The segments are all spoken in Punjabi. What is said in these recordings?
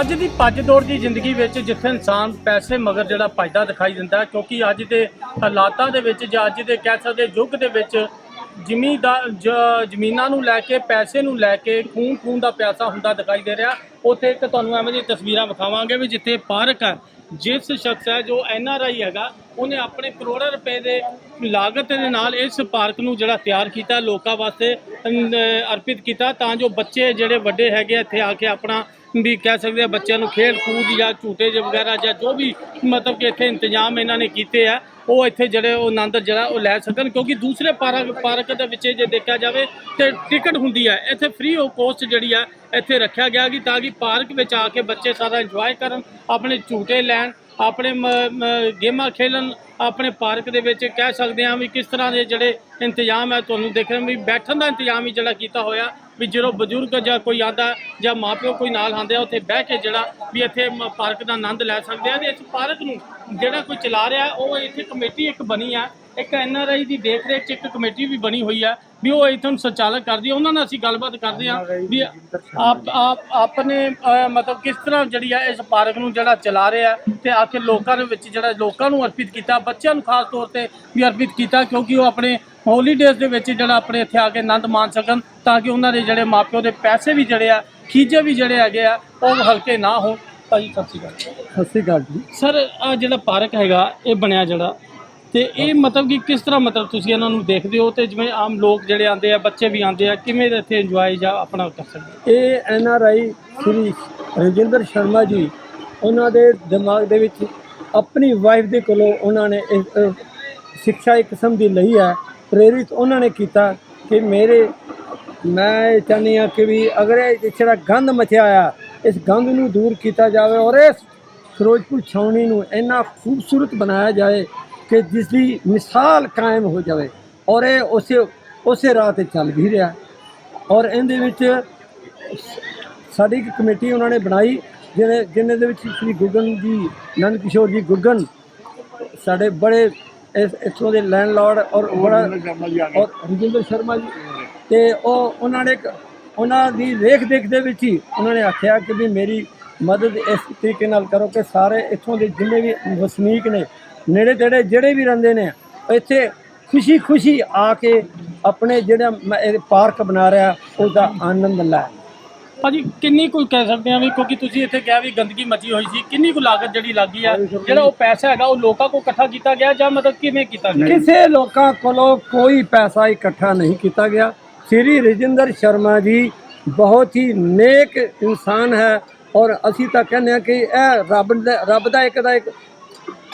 ਅੱਜ ਦੀ ਭੱਜ ਦੌੜ ਦੀ ਜ਼ਿੰਦਗੀ ਵਿੱਚ ਜਿੱਥੇ ਇਨਸਾਨ ਪੈਸੇ ਮਗਰ ਜਿਹੜਾ ਭੱਜਦਾ ਦਿਖਾਈ ਦਿੰਦਾ ਹੈ, ਕਿਉਂਕਿ ਅੱਜ ਦੇ ਹਾਲਾਤਾਂ ਦੇ ਵਿੱਚ ਜਾਂ ਅੱਜ ਦੇ ਕਹਿ ਸਕਦੇ ਯੁੱਗ ਦੇ ਵਿੱਚ ਜ਼ਮੀਨਦਾਰ ਜ- ਜ਼ਮੀਨਾਂ ਨੂੰ ਲੈ ਕੇ, ਪੈਸੇ ਨੂੰ ਲੈ ਕੇ ਖੂਨ ਖੂਨ ਦਾ ਪਿਆਸਾ ਹੁੰਦਾ ਦਿਖਾਈ ਦੇ ਰਿਹਾ। ਉੱਥੇ ਇੱਕ ਤੁਹਾਨੂੰ ਐਵੇਂ ਦੀ ਤਸਵੀਰਾਂ ਵਿਖਾਵਾਂਗੇ ਵੀ ਜਿੱਥੇ ਪਾਰਕ ਹੈ ਜਿਸ ਸ਼ਖਸ ਹੈ ਜੋ ਐਨ ਆਰ ਆਈ ਹੈਗਾ ਉਹਨੇ ਆਪਣੇ ਕਰੋੜਾਂ ਰੁਪਏ ਦੇ ਲਾਗਤ ਦੇ ਨਾਲ ਇਸ ਪਾਰਕ ਨੂੰ ਜਿਹੜਾ ਤਿਆਰ ਕੀਤਾ ਲੋਕਾਂ ਵਾਸਤੇ ਅਰਪਿਤ ਕੀਤਾ ਤਾਂ ਜੋ ਬੱਚੇ ਜਿਹੜੇ ਵੱਡੇ ਹੈਗੇ ਆ, ਇੱਥੇ ਆ ਕੇ ਆਪਣਾ ਵੀ ਕਹਿ ਸਕਦੇ ਆ ਬੱਚਿਆਂ ਨੂੰ ਖੇਡ ਕੂਦ ਜਾਂ ਝੂਟੇ ਜਿਹੇ ਵਗੈਰਾ ਜਾਂ ਜੋ ਵੀ ਮਤਲਬ ਕਿ ਇੱਥੇ ਇੰਤਜ਼ਾਮ ਇਹਨਾਂ ਨੇ ਕੀਤੇ ਆ ਉਹ ਇੱਥੇ ਜਿਹੜੇ ਉਹ ਆਨੰਦ ਜਿਹੜਾ ਉਹ ਲੈ ਸਕਣ, ਕਿਉਂਕਿ ਦੂਸਰੇ ਪਾਰਕ ਪਾਰਕ ਦੇ ਵਿੱਚ ਜੇ ਦੇਖਿਆ ਜਾਵੇ ਤੇ ਟਿਕਟ ਹੁੰਦੀ ਹੈ। ਇੱਥੇ ਫ੍ਰੀ ਆਫ ਕੋਸਟ ਜਿਹੜੀ ਆ ਇੱਥੇ ਰੱਖਿਆ ਗਿਆ ਕਿ ਤਾਂ ਕਿ ਪਾਰਕ ਵਿੱਚ ਆ ਕੇ ਬੱਚੇ ਸਾਰਾ ਇੰਜੋਏ ਕਰਨ, ਆਪਣੇ ਝੂਟੇ ਲੈਣ ਆਪਣੇ ਮ- ਮ- ਗੇਮਾਂ ਖੇਲਣ ਆਪਣੇ ਪਾਰਕ ਦੇ ਵਿੱਚ ਕਹਿ ਸਕਦੇ ਹਾਂ ਵੀ ਕਿਸ ਤਰ੍ਹਾਂ ਦੇ ਜਿਹੜੇ ਇੰਤਜ਼ਾਮ ਹੈ ਤੁਹਾਨੂੰ ਦੇਖਣ ਵੀ ਬੈਠਣ ਦਾ ਇੰਤਜ਼ਾਮ ਵੀ ਜਿਹੜਾ ਕੀਤਾ ਹੋਇਆ ਵੀ ਜਦੋਂ ਬਜ਼ੁਰਗ ਜਾਂ ਕੋਈ ਆਂਦਾ ਜਾਂ ਮਾਪਿਓ ਕੋਈ ਨਾਲ ਆਂਦੇ ਆ, ਉੱਥੇ ਬਹਿ ਕੇ ਜਿਹੜਾ ਵੀ ਇੱਥੇ ਮ- ਪਾਰਕ ਦਾ ਆਨੰਦ ਲੈ ਸਕਦੇ ਆ ਤੇ ਇਸ ਪਾਰਕ ਨੂੰ ਜਿਹੜਾ ਕੋਈ ਚਲਾ ਰਿਹਾ, ਉਹ ਇੱਥੇ ਕਮੇਟੀ ਇੱਕ ਬਣੀ ਆ ਇੱਕ ਐਨ ਆਰ ਆਈ ਦੀ ਦੇਖ ਰੇਖ ਚ ਇੱਕ ਕਮੇਟੀ ਵੀ ਬਣੀ ਹੋਈ ਆ ਵੀ ਉਹ ਇੱਥੋਂ ਨੂੰ ਸੰਚਾਲਕ ਕਰਦੀ ਆ। ਉਹਨਾਂ ਨਾਲ ਅਸੀਂ ਗੱਲਬਾਤ ਕਰਦੇ ਆ ਵੀ ਆਪ ਆਪ ਆਪਣੇ ਅਹ, ਮਤਲਬ ਕਿਸ ਤਰ੍ਹਾਂ ਜਿਹੜੀ ਆ ਇਸ ਪਾਰਕ ਨੂੰ ਜਿਹੜਾ ਚਲਾ ਰਿਹਾ ਤੇ ਆਖਿਰ ਲੋਕਾਂ ਦੇ ਵਿੱਚ ਜਿਹੜਾ ਲੋਕਾਂ ਨੂੰ ਅਰਪਿਤ ਕੀਤਾ ਬੱਚਿਆਂ ਨੂੰ ਖਾਸ ਤੌਰ ਤੇ ਵੀ ਅਰਪਿਤ ਕੀਤਾ ਕਿਉਂਕਿ ਉਹ ਆਪਣੇ ਹੌਲੀਡੇਜ਼ ਦੇ ਵਿੱਚ ਜਿਹੜਾ ਆਪਣੇ ਇੱਥੇ ਆ ਕੇ ਆਨੰਦ ਮਾਣ ਸਕਣ ਤਾਂ ਕਿ ਉਹਨਾਂ ਦੇ ਜਿਹੜੇ ਮਾਪਿਓ ਦੇ ਪੈਸੇ ਵੀ ਜਿਹੜੇ ਆ ਖੀਜੇ ਵੀ ਜਿਹੜੇ ਹੈਗੇ ਆ ਉਹ ਹਲਕੇ ਨਾ ਹੋਣ। ਭਾਜੀ ਸਤਿ ਸ਼੍ਰੀ ਅਕਾਲ। ਸਤਿ ਸ਼੍ਰੀ ਅਕਾਲ ਜੀ। ਸਰ ਆ ਜਿਹੜਾ ਪਾਰਕ ਹੈਗਾ ਇਹ ਬਣਿਆ ਜਿਹੜਾ ਤੇ ਇਹ ਮਤਲਬ ਕਿ ਕਿਸ ਤਰ੍ਹਾਂ ਮਤਲਬ ਤੁਸੀਂ ਇਹਨਾਂ ਨੂੰ ਦੇਖਦੇ ਹੋ ਤੇ ਜਿਵੇਂ ਆਮ ਲੋਕ ਜਿਹੜੇ ਆਉਂਦੇ ਆ ਬੱਚੇ ਵੀ ਆਉਂਦੇ ਆ ਕਿਵੇਂ ਇੱਥੇ ਇੰਜੋਏ ਜਾਂ ਆਪਣਾ ਕਰ ਸਕਦੇ ਇਹ N R I Shri Rajinder Sharma ji ਉਹਨਾਂ ਦੇ ਦਿਮਾਗ ਦੇ ਵਿੱਚ ਆਪਣੀ ਵਾਈਫ ਦੇ ਕੋਲੋਂ ਉਹਨਾਂ ਨੇ ਇਹ, ਸਿੱਖਿਆ ਇੱਕ ਕਿਸਮ ਦੀ ਲਈ ਹੈ ਪ੍ਰੇਰਿਤ ਉਹਨਾਂ ਨੇ ਕੀਤਾ ਕਿ ਮੇਰੇ ਮੈਂ ਇਹ ਚਾਹੁੰਦੀ ਹਾਂ ਕਿ ਵੀ ਅਗਰ ਇਹ ਜਿਹੜਾ ਗੰਦ ਮਚਿਆ ਆ ਇਸ ਗੰਦ ਨੂੰ ਦੂਰ ਕੀਤਾ ਜਾਵੇ ਔਰ ਇਸ ਫਿਰੋਜ਼ਪੁਰ ਛਾਉਣੀ ਨੂੰ ਇੰਨਾ ਖੂਬਸੂਰਤ ਬਣਾਇਆ ਜਾਏ ਕਿ ਜਿਸ ਦੀ ਮਿਸਾਲ ਕਾਇਮ ਹੋ ਜਾਵੇ ਔਰ ਇਹ ਉਸੇ ਉਸੇ ਰਾਹ ਤੇ ਚੱਲ ਵੀ ਰਿਹਾ। ਔਰ ਇਹਦੇ ਵਿੱਚ ਸਾਡੀ ਇੱਕ ਕਮੇਟੀ ਉਹਨਾਂ ਨੇ ਬਣਾਈ ਜਿਹਨੇ ਜਿਹਨੇ ਦੇ ਵਿੱਚ ਸ੍ਰੀ ਗੁੱਗਨ ਜੀ ਨੰਦ ਕਿਸ਼ੋਰ ਜੀ ਗੁੱਗਨ ਸਾਡੇ ਬੜੇ ਇਸ ਇੱਥੋਂ ਦੇ ਲੈਂਡਲਾਰਡ ਔਰ ਬੜਾ ਔਰ ਰਜਿੰਦਰ ਸ਼ਰਮਾ ਜੀ। ਤੇ ਉਹ ਉਹਨਾਂ ਨੇ ਉਹਨਾਂ ਦੀ ਦੇਖ ਦੇਖ ਦੇ ਵਿੱਚ ਹੀ ਉਹਨਾਂ ਨੇ ਆਖਿਆ ਕਿ ਵੀ ਮੇਰੀ ਮਦਦ ਇਸ ਤਰੀਕੇ ਨਾਲ ਕਰੋ ਕਿ ਸਾਰੇ ਇੱਥੋਂ ਦੇ ਜਿੰਨੇ ਵੀ ਵਸਨੀਕ ਨੇ ਨੇੜੇ ਤੇੜੇ ਜਿਹੜੇ ਵੀ ਰਹਿੰਦੇ ਨੇ ਇੱਥੇ ਖੁਸ਼ੀ ਖੁਸ਼ੀ ਆ ਕੇ ਆਪਣੇ ਜਿਹੜਾ ਪਾਰਕ ਬਣਾ ਰਿਹਾ ਉਹਦਾ ਆਨੰਦ ਲੈ। ਭਾਜੀ ਕਿੰਨੀ ਕੁ ਕਹਿ ਸਕਦੇ ਆ ਵੀ ਕਿਉਂਕਿ ਤੁਸੀਂ ਇੱਥੇ ਕਿਹਾ ਵੀ ਗੰਦਗੀ ਮਚੀ ਹੋਈ ਸੀ ਕਿੰਨੀ ਕੁ ਲਾਗਤ ਜਿਹੜੀ ਲੱਗੀ ਆ? ਜਿਹੜਾ ਉਹ ਪੈਸਾ ਹੈਗਾ ਉਹ ਲੋਕਾਂ ਕੋਲ ਇਕੱਠਾ ਕੀਤਾ ਗਿਆ ਜਾਂ ਮਤਲਬ ਕਿਵੇਂ ਕੀਤਾ ਗਿਆ? ਕਿਸੇ ਲੋਕਾਂ ਕੋਲੋਂ ਕੋਈ ਪੈਸਾ ਇਕੱਠਾ ਨਹੀਂ ਕੀਤਾ ਗਿਆ। ਸ੍ਰੀ ਰਜਿੰਦਰ ਸ਼ਰਮਾ ਜੀ ਬਹੁਤ ਹੀ ਨੇਕ ਇਨਸਾਨ ਹੈ ਔਰ ਅਸੀਂ ਤਾਂ ਕਹਿੰਦੇ ਹਾਂ ਕਿ ਇਹ ਰੱਬ ਦਾ ਰੱਬ ਦਾ ਇੱਕ ਦਾ ਇੱਕ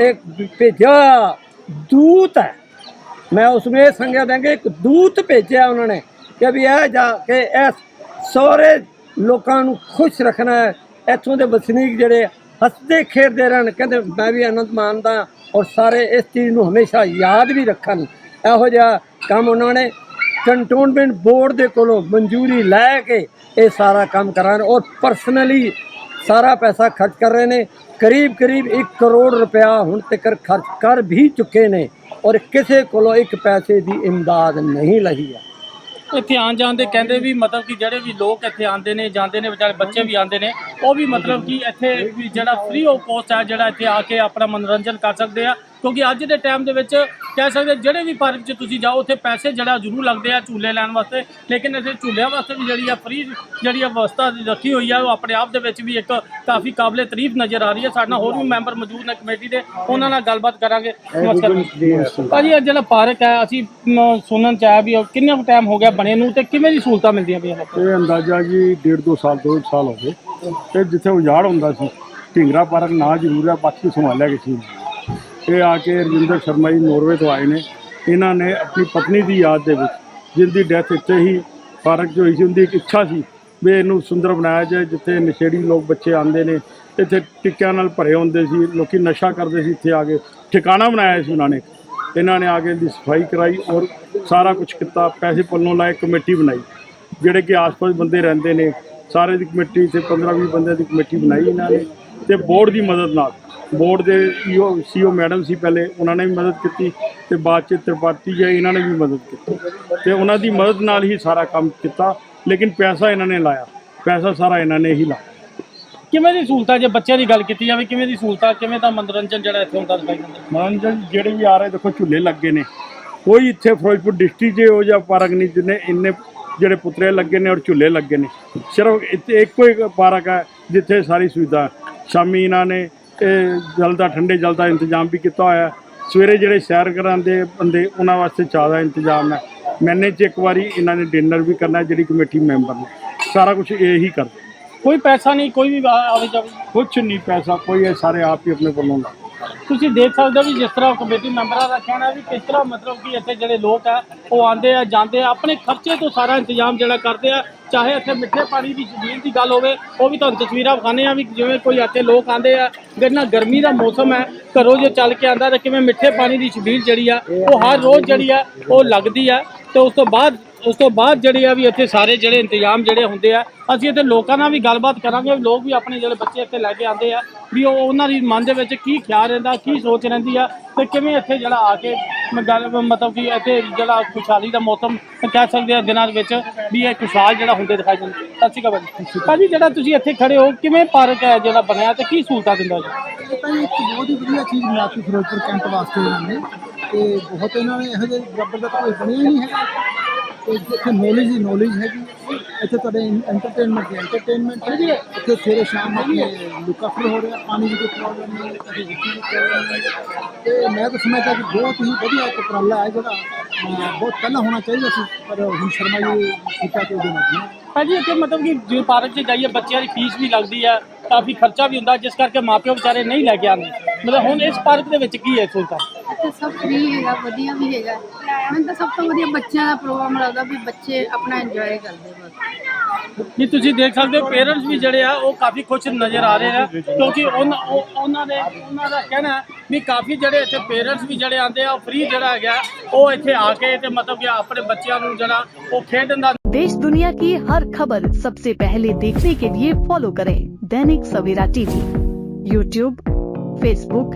ਇੱਕ ਭੇਜਿਆ ਦੂਤ ਹੈ। ਮੈਂ ਉਸ ਨੂੰ ਇਹ ਸੰਗਿਆ ਦਾਂਗੇ ਇੱਕ ਦੂਤ ਭੇਜਿਆ ਉਹਨਾਂ ਨੇ ਕਿ ਵੀ ਇਹ ਜਾ ਕੇ ਇਸ ਸਾਰੇ ਲੋਕਾਂ ਨੂੰ ਖੁਸ਼ ਰੱਖਣਾ ਹੈ। ਇੱਥੋਂ ਦੇ ਵਸਨੀਕ ਜਿਹੜੇ ਹੱਸਦੇ ਖੇਡਦੇ ਰਹਿਣ, ਕਹਿੰਦੇ ਮੈਂ ਵੀ ਆਨੰਦ ਮਾਣਦਾ ਔਰ ਸਾਰੇ ਇਸ ਚੀਜ਼ ਨੂੰ ਹਮੇਸ਼ਾ ਯਾਦ ਵੀ ਰੱਖਣ। ਇਹੋ ਜਿਹਾ ਕੰਮ ਉਹਨਾਂ ਨੇ ਕੰਟੋਨਮੈਂਟ ਬੋਰਡ ਦੇ ਕੋਲੋਂ ਮਨਜ਼ੂਰੀ ਲੈ ਕੇ ਇਹ ਸਾਰਾ ਕੰਮ ਕਰਾਂ ਔਰ ਪਰਸਨਲੀ ਸਾਰਾ ਪੈਸਾ ਖਰਚ ਕਰ ਰਹੇ ਨੇ। ਕਰੀਬ ਕਰੀਬ 1 ਕਰੋੜ ਰੁਪਇਆ ਹੁਣ ਤੱਕ ਖਰਚ ਕਰ ਵੀ ਚੁੱਕੇ ਨੇ ਔਰ ਕਿਸੇ ਕੋਲੋਂ ਇੱਕ ਪੈਸੇ ਦੀ ਇਮਦਾਦ ਨਹੀਂ ਲਈ ਹੈ ਇੱਥੇ ਆਉਣ ਜਾਣਦੇ ਕਹਿੰਦੇ ਵੀ ਮਤਲਬ ਕਿ ਜਿਹੜੇ ਵੀ ਲੋਕ ਇੱਥੇ ਆਉਂਦੇ ਨੇ, ਜਾਂਦੇ ਨੇ, ਵਿਚਾਰੇ ਬੱਚੇ ਵੀ ਆਉਂਦੇ ਨੇ, ਉਹ ਵੀ ਮਤਲਬ ਕਿ ਇੱਥੇ ਵੀ ਜਿਹੜਾ ਫ੍ਰੀ ਆਫ ਕੋਸਟ ਹੈ ਜਿਹੜਾ ਇੱਥੇ ਆ ਕੇ ਆਪਣਾ ਮਨੋਰੰਜਨ ਕਰ ਸਕਦੇ ਆ। ਕਿਉਂਕਿ ਅੱਜ ਦੇ ਟਾਈਮ ਦੇ ਵਿੱਚ ਕਹਿ ਸਕਦੇ ਜਿਹੜੇ ਵੀ ਪਾਰਕ 'ਚ ਤੁਸੀਂ ਜਾਓ ਉੱਥੇ ਪੈਸੇ ਜਿਹੜਾ ਜ਼ਰੂਰ ਲੱਗਦੇ ਆ ਝੂਲੇ ਲੈਣ ਵਾਸਤੇ। ਲੇਕਿਨ ਇੱਥੇ ਝੂਲਿਆਂ ਵਾਸਤੇ ਵੀ ਜਿਹੜੀ ਆ ਫ੍ਰੀ ਜਿਹੜੀ ਆ ਵਿਵਸਥਾ ਰੱਖੀ ਹੋਈ ਆ ਉਹ ਆਪਣੇ ਆਪ ਦੇ ਵਿੱਚ ਵੀ ਇੱਕ ਕਾਫੀ ਕਾਬਲੇ ਤਾਰੀਫ ਨਜ਼ਰ ਆ ਰਹੀ ਹੈ। ਸਾਡੇ ਨਾਲ ਹੋਰ ਵੀ ਮੈਂਬਰ ਮੌਜੂਦ ਨੇ ਕਮੇਟੀ ਦੇ ਉਹਨਾਂ ਨਾਲ ਗੱਲਬਾਤ ਕਰਾਂਗੇ। ਨਮਸਕਾਰ ਭਾਜੀ ਇਹ ਜਿਹੜਾ ਪਾਰਕ ਹੈ ਅਸੀਂ ਸੁਣਨ ਚ ਆਇਆ ਵੀ ਕਿੰਨਾ ਟਾਈਮ ਹੋ ਗਿਆ ਬਣੇ ਨੂੰ ਤੇ ਕਿਵੇਂ ਦੀ ਸਹੂਲਤਾਂ ਮਿਲਦੀਆਂ ਪਈਆਂ ਇਹ ਅੰਦਾਜ਼ਾ ਜੀ ਡੇਢ ਦੋ ਸਾਲ ਦੋ ਸਾਲ ਹੋ ਗਏ। ਤੇ ਜਿੱਥੇ ਉਜਾੜ ਹੁੰਦਾ ਸੀ ਢਿੰਗਰਾ ਪਾਰਕ ਨਾ ਜ਼ਰੂਰ ਹੈ ਬਾਕੀ ਸੰਭਾਲਿਆ ਕਿਸੇ ਨੇ ਇਹ ਆ ਕੇ ਰਜਿੰਦਰ ਸ਼ਰਮਾ ਜੀ ਨੋਰਵੇ ਤੋਂ ਆਏ ਨੇ। ਇਹਨਾਂ ਨੇ ਆਪਣੀ ਪਤਨੀ ਦੀ ਯਾਦ ਦੇ ਵਿੱਚ, ਜਿੰਦੀ ਡੈਥ ਇੱਥੇ ਹੀ ਫਾਰਕ 'ਚ ਹੋਈ ਸੀ, ਉਹਦੀ ਇੱਕ ਇੱਛਾ ਸੀ ਵੀ ਇਹਨੂੰ ਸੁੰਦਰ ਬਣਾਇਆ ਜਾਏ, ਜਿੱਥੇ ਨਸ਼ੇੜੀ ਲੋਕ ਬੱਚੇ ਆਉਂਦੇ ਨੇ, ਇੱਥੇ ਟਿੱਕਿਆਂ ਨਾਲ ਭਰੇ ਹੁੰਦੇ ਸੀ, ਲੋਕੀ ਨਸ਼ਾ ਕਰਦੇ ਸੀ, ਇੱਥੇ ਆ ਕੇ ਠਿਕਾਣਾ ਬਣਾਇਆ ਸੀ ਉਹਨਾਂ ਨੇ। ਇਹਨਾਂ ਨੇ ਆ ਕੇ ਦੀ ਸਫ਼ਾਈ ਕਰਾਈ ਔਰ ਸਾਰਾ ਕੁਝ ਕੀਤਾ, ਪੈਸੇ ਪੱਲੋਂ ਲਾਏ, ਕਮੇਟੀ ਬਣਾਈ, ਜਿਹੜੇ ਕਿ ਆਸ-ਪਾਸ ਬੰਦੇ ਰਹਿੰਦੇ ਨੇ, ਸਾਰੇ ਦੀ ਕਮੇਟੀ ਤੇ 15-20 ਬੰਦਿਆਂ ਦੀ ਕਮੇਟੀ ਬਣਾਈ ਇਹਨਾਂ ਨੇ ਤੇ ਬੋਰਡ ਦੀ ਮਦਦ ਨਾਲ ਬੋਰਡ ਦੇ ਈਓ ਸੀਓ ਮੈਡਮ ਸੀ ਪਹਿਲੇ ਉਹਨਾਂ ਨੇ ਵੀ ਮਦਦ ਕੀਤੀ ਤੇ ਬਾਅਦ ਚ ਤ੍ਰਿਪਾਠੀ ਜੀ ਇਹਨਾਂ ਨੇ ਵੀ ਮਦਦ ਕੀਤੀ। ਤੇ ਉਹਨਾਂ ਦੀ ਮਦਦ ਨਾਲ ਹੀ ਸਾਰਾ ਕੰਮ ਕੀਤਾ ਲੇਕਿਨ ਪੈਸਾ ਇਹਨਾਂ ਨੇ ਲਾਇਆ। ਪੈਸਾ ਸਾਰਾ ਇਹਨਾਂ ਨੇ ਹੀ ਲਾਇਆ। ਕਿਵੇਂ ਦੀ ਸਹੂਲਤਾਂ ਜੇ ਬੱਚਿਆਂ ਦੀ ਗੱਲ ਕੀਤੀ ਜਾਵੇ ਕਿਵੇਂ ਦੀ ਸਹੂਲਤਾਂ ਕਿਵੇਂ ਦਾ ਮਨੋਰੰਜਨ ਜਿਹੜਾ ਇੱਥੇ ਹੁੰਦਾ ਦਿਖਾਈ ਦਿੰਦਾ ਮਨੋਰੰਜਨ ਜਿਹੜੇ ਵੀ ਆ ਰਹੇ ਦੇਖੋ ਝੂਲੇ ਲੱਗੇ ਨੇ। ਕੋਈ ਇੱਥੇ ਫਿਰੋਜ਼ਪੁਰ ਡਿਸਟ੍ਰਿਕਟ 'ਚ ਇਹੋ ਜਿਹਾ ਪਾਰਕ ਨਹੀਂ ਜਿੰਨੇ ਇੰਨੇ ਜਿਹੜੇ ਪੁਤਰੇ ਲੱਗੇ ਨੇ ਔਰ ਝੂਲੇ ਲੱਗੇ ਨੇ। ਸਿਰਫ ਇੱਥੇ ਇੱਕੋ ਇੱਕ ਪਾਰਕ ਹੈ ਜਿੱਥੇ ਸਾਰੀ ਸੁਵਿਧਾ ਸ਼ਾਮੀ ਇਹਨਾਂ ਨੇ ਇਹ ਜਲ ਦਾ ਠੰਡੇ ਜਲ ਦਾ ਇੰਤਜ਼ਾਮ ਵੀ ਕੀਤਾ ਹੋਇਆ। ਸਵੇਰੇ ਜਿਹੜੇ ਸੈਰ ਕਰਨ ਦੇ ਬੰਦੇ ਉਹਨਾਂ ਵਾਸਤੇ ਚਾਹ ਦਾ ਇੰਤਜ਼ਾਮ ਹੈ। ਮੈਨੇ 'ਚ ਇੱਕ ਵਾਰੀ ਇਹਨਾਂ ਨੇ ਡਿਨਰ ਵੀ ਕਰਨਾ ਜਿਹੜੀ ਕਮੇਟੀ ਮੈਂਬਰ ਨੇ। ਸਾਰਾ ਕੁਝ ਇਹ ਹੀ ਕਰਦੇ ਕੋਈ ਪੈਸਾ ਨਹੀਂ ਕੋਈ ਵੀ ਆਵੇ ਜਾਵੇ ਕੁਝ ਨਹੀਂ ਪੈਸਾ ਕੋਈ ਇਹ ਸਾਰੇ ਆਪ ਹੀ ਆਪਣੇ ਵੱਲੋਂ ਲਾ ਤੁਸੀਂ ਦੇਖ ਸਕਦੇ ਹੋ ਵੀ ਜਿਸ ਤਰ੍ਹਾਂ ਕਮੇਟੀ ਮੈਂਬਰਾਂ ਦਾ ਕਹਿਣਾ ਵੀ ਕਿਸ ਤਰ੍ਹਾਂ ਮਤਲਬ ਕਿ ਇੱਥੇ ਜਿਹੜੇ ਲੋਕ ਆ, ਉਹ ਆਉਂਦੇ ਆ, ਜਾਂਦੇ ਆ, ਆਪਣੇ ਖਰਚੇ ਤੋਂ ਸਾਰਾ ਇੰਤਜ਼ਾਮ ਜਿਹੜਾ ਕਰਦੇ ਆ, ਚਾਹੇ ਇੱਥੇ ਮਿੱਠੇ ਪਾਣੀ ਦੀ ਛਬੀਲ ਦੀ ਗੱਲ ਹੋਵੇ, ਉਹ ਵੀ ਤੁਹਾਨੂੰ ਤਸਵੀਰਾਂ ਵਿਖਾਣੇ ਆ ਵੀ ਜਿਵੇਂ ਕੋਈ ਇੱਥੇ ਲੋਕ ਆਉਂਦੇ ਆ ਗੰਨਾ ਗਰਮੀ ਦਾ ਮੌਸਮ ਹੈ, ਘਰੋਂ ਜੇ ਚੱਲ ਕੇ ਆਂਦਾ ਤਾਂ ਕਿਵੇਂ ਮਿੱਠੇ ਪਾਣੀ ਦੀ ਛਬੀਲ ਜਿਹੜੀ ਆ, ਉਹ ਹਰ ਰੋਜ਼ ਜਿਹੜੀ ਆ, ਉਹ ਲੱਗਦੀ ਆ, ਤੇ ਉਸ ਤੋਂ ਬਾਅਦ ਉਸ ਤੋਂ ਬਾਅਦ ਜਿਹੜੇ ਆ ਵੀ ਇੱਥੇ ਸਾਰੇ ਜਿਹੜੇ ਇੰਤਜ਼ਾਮ ਜਿਹੜੇ ਹੁੰਦੇ ਆ ਅਸੀਂ ਇੱਥੇ ਲੋਕਾਂ ਨਾਲ ਵੀ ਗੱਲਬਾਤ ਕਰਾਂਗੇ ਲੋਕ ਵੀ ਆਪਣੇ ਜਿਹੜੇ ਬੱਚੇ ਇੱਥੇ ਲੈ ਕੇ ਆਉਂਦੇ ਆ ਵੀ ਉਹ ਉਹਨਾਂ ਦੀ ਮਨ ਦੇ ਵਿੱਚ ਕੀ ਖਿਆਲ ਰਹਿੰਦਾ ਕੀ ਸੋਚ ਰਹਿੰਦੀ ਆ ਤੇ ਕਿਵੇਂ ਇੱਥੇ ਜਿਹੜਾ ਆ ਕੇ ਮ- ਗੱਲ ਮਤਲਬ ਕਿ ਇੱਥੇ ਜਿਹੜਾ ਖੁਸ਼ਹਾਲੀ ਦਾ ਮੌਸਮ ਕਹਿ ਸਕਦੇ ਆ ਦਿਨਾਂ ਦੇ ਵਿੱਚ ਵੀ ਇਹ ਖੁਸ਼ਹਾਲ ਜਿਹੜਾ ਹੁੰਦੇ ਦਿਖਾਈ ਦਿੰਦੇ ਸਤਿ ਸ਼੍ਰੀ ਅਕਾਲ ਭਾਜੀ। ਭਾਜੀ ਜਿਹੜਾ ਤੁਸੀਂ ਇੱਥੇ ਖੜੇ ਹੋ ਕਿਵੇਂ ਪਾਰਕ ਹੈ ਜਿਹੜਾ ਬਣਿਆ ਤੇ ਕੀ ਸਹੂਲਤਾਂ ਦਿੰਦਾ ਜੀ? ਇਹ ਤਾਂ ਜੀ ਇੱਕ ਬਹੁਤ ਹੀ ਵਧੀਆ ਚੀਜ਼ ਬਣਾਤੀ ਫਿਰੋਜ਼ਪੁਰ ਕੈਂਟ ਵਾਸਤੇ ਇਹਨਾਂ ਨੇ ਤੇ ਬਹੁਤ ਇਹਨਾਂ ਨੇ ਇਹੋ ਜਿਹੇ ਬਰਾਬਰ ਦਾ ਕੋਈ ਬਣਿਆ ਹੀ ਨਹੀਂ ਹੈਗਾ ਤੇ ਇੱਥੇ ਨੌਲੇਜ ਹੀ ਨੌਲੇਜ ਹੈਗੀ। ਇੱਥੇ ਤੁਹਾਡੇ ਐਂਟਰਟੇਨਮੈਂਟ ਦੀ ਐਂਟਰਟੇਨਮੈਂਟ ਹੈ। ਇੱਥੇ ਸਵੇਰੇ ਸ਼ਾਮ ਆਪਣੇ ਲੁੱਕਾ ਫਰ ਹੋ ਰਿਹਾ, ਪਾਣੀ ਦੀ ਕੋਈ ਪ੍ਰੋਬਲਮ ਨਹੀਂ, ਕਦੇ ਰੁਕੀ ਦੀ ਪ੍ਰੋਬਲਮ ਨਹੀਂ। ਤੇ ਮੈਂ ਤਾਂ ਸਮਝਦਾ ਕਿ ਬਹੁਤ ਹੀ ਵਧੀਆ ਇੱਕ ਉਪਰਾਲਾ ਹੈ ਜਿਹੜਾ ਬਹੁਤ ਪਹਿਲਾਂ ਹੋਣਾ ਚਾਹੀਦਾ ਸੀ, ਪਰ ਹੁਣ ਸ਼ਰਮਾ ਜੀ ਕੀਤਾ ਤੇ ਉਹਦੇ ਨਹੀਂ ਭਾਜੀ, ਇੱਥੇ ਮਤਲਬ ਕਿ ਜੇ ਪਾਰਕ 'ਚ ਜਾਈਏ, ਬੱਚਿਆਂ ਦੀ ਫੀਸ ਵੀ ਲੱਗਦੀ ਹੈ, ਕਾਫੀ ਖਰਚਾ ਵੀ ਹੁੰਦਾ, ਜਿਸ ਕਰਕੇ ਮਾਪਿਓ ਵਿਚਾਰੇ ਨਹੀਂ ਲੈ ਕੇ ਆਉਂਦੇ। ਮਤਲਬ ਹੁਣ ਇਸ ਪਾਰਕ ਦੇ ਵਿੱਚ ਕੀ ਹੈ ਸਹੂਲਤਾਂ? ਇੱਥੇ ਸਭ ਫ੍ਰੀ ਹੈਗਾ ਵਧੀਆ ਵੀ ਹੈਗਾ ਮੈਨੂੰ ਤਾਂ ਸਭ ਤੋਂ ਵਧੀਆ ਬੱਚਿਆਂ ਦਾ ਪ੍ਰੋਗਰਾਮ ਲੱਗਦਾ ਵੀ ਬੱਚੇ ਆਪਣਾ ਇੰਜੋਏ ਕਰਦੇ ਬਸ ਵੀ ਤੁਸੀਂ ਦੇਖ ਸਕਦੇ ਹੋ ਪੇਰੈਂਟਸ ਵੀ ਜਿਹੜੇ ਆ ਉਹ ਕਾਫੀ ਖੁਸ਼ ਨਜ਼ਰ ਆ ਰਹੇ ਆ ਕਿਉਂਕਿ ਉਹਨਾਂ ਉਹ- ਉਹਨਾਂ ਦੇ ਉਹਨਾਂ ਦਾ ਕਹਿਣਾ ਹੈ ਵੀ ਕਾਫੀ ਜਿਹੜੇ ਇੱਥੇ ਪੇਰੈਂਟਸ ਵੀ ਜਿਹੜੇ ਆਉਂਦੇ ਆ ਉਹ ਫ੍ਰੀ ਜਿਹੜਾ ਹੈਗਾ ਉਹ ਇੱਥੇ ਆ ਕੇ ਤੇ ਮਤਲਬ ਕਿ ਆਪਣੇ ਬੱਚਿਆਂ ਨੂੰ ਜਿਹੜਾ ਉਹ ਖੇਡਣ ਦਾ देश दुनिया की हर खबर सबसे पहले देखने के लिए फॉलो करें Dainik Savera TV YouTube Facebook